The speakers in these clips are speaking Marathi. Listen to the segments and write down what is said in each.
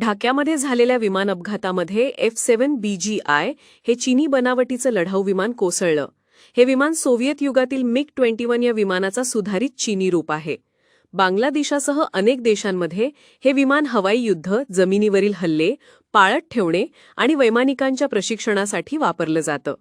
ढाक्यामध्ये झालेल्या विमान अपघातामध्ये एफ सेव्हन बीजीआय हे चिनी बनावटीचं लढाऊ विमान कोसळलं. हे विमान सोव्हिएत युगातील मिग ट्वेंटी वन या विमानाचा सुधारित चीनी रूप आहे. बांगलादेशासह अनेक देशांमध्ये हे विमान हवाई युद्ध जमिनीवरील हल्ले पाळत ठेवणे आणि वैमानिकांच्या प्रशिक्षणासाठी वापरलं जातं.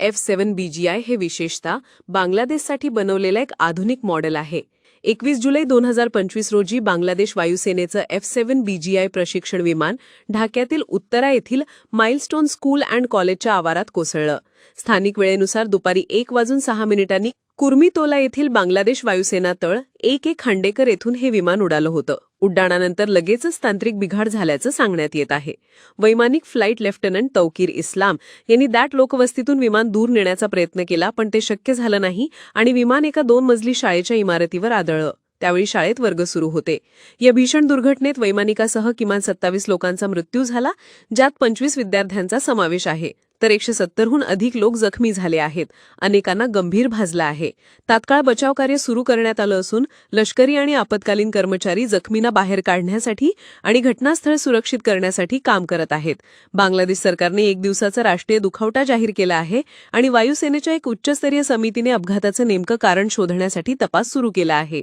एफ सेव्हन बीजीआय हे विशेषतः बांगलादेशसाठी बनवलेलं एक आधुनिक मॉडेल आहे. एकवीस जुलै दोन हजार पंचवीस रोजी बांगलादेश वायुसेनेचं एफ सेव्हन बीजीआय प्रशिक्षण विमान ढाक्यातील उत्तरा येथील माइलस्टोन स्कूल अँड कॉलेजच्या आवारात कोसळलं. स्थानिक वेळेनुसार दुपारी एक वाजून सहा मिनिटांनी कुर्मितोला येथील बांगलादेश वायुसेना तळ एक एक खांडेकर येथून हे विमान उडालं होतं. उड्डाणानंतर लगेचच तांत्रिक बिघाड झाल्याचं सांगण्यात येत आहे. वैमानिक फ्लाईट लेफ्टनंट तौकीर इस्लाम यांनी दाट लोकवस्तीतून विमान दूर नेण्याचा प्रयत्न केला पण ते शक्य झालं नाही आणि विमान एका दोन मजली शाळेच्या इमारतीवर आदळलं. त्यावेळी शाळेत वर्ग सुरू होते. या भीषण दुर्घटनेत वैमानिकासह किमान सत्तावीस लोकांचा मृत्यू झाला ज्यात पंचवीस विद्यार्थ्यांचा समावेश आहे. तर एकशे सत्तरहून अधिक लोक जखमी झाले आहेत. अनेकांना गंभीर भाजलं आहे. तात्काळ बचाव कार्य सुरू करण्यात आलं असून लष्करी आणि आपत्कालीन कर्मचारी जखमींना बाहेर काढण्यासाठी आणि घटनास्थळ सुरक्षित करण्यासाठी काम करत आहेत. बांगलादेश सरकारने एक दिवसाचा राष्ट्रीय दुखावटा जाहीर केला आहे आणि वायुसेनेच्या एक उच्चस्तरीय समितीने अपघाताचं नेमकं कारण शोधण्यासाठी तपास सुरू केला आहे.